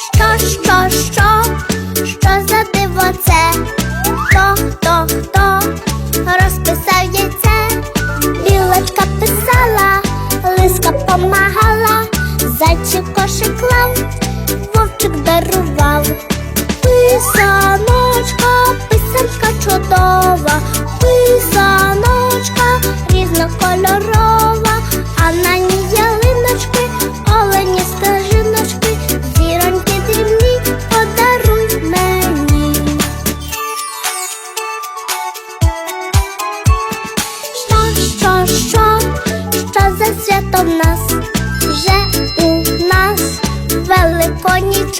що, що, що що за диво це? Хто, хто, хто розписав яйце? Білочка писала, лиска помагала, зайчик кошик клав, вовчик дарував. Писаночка, писанка чудова, писаночка свято нас? Вже у нас великодній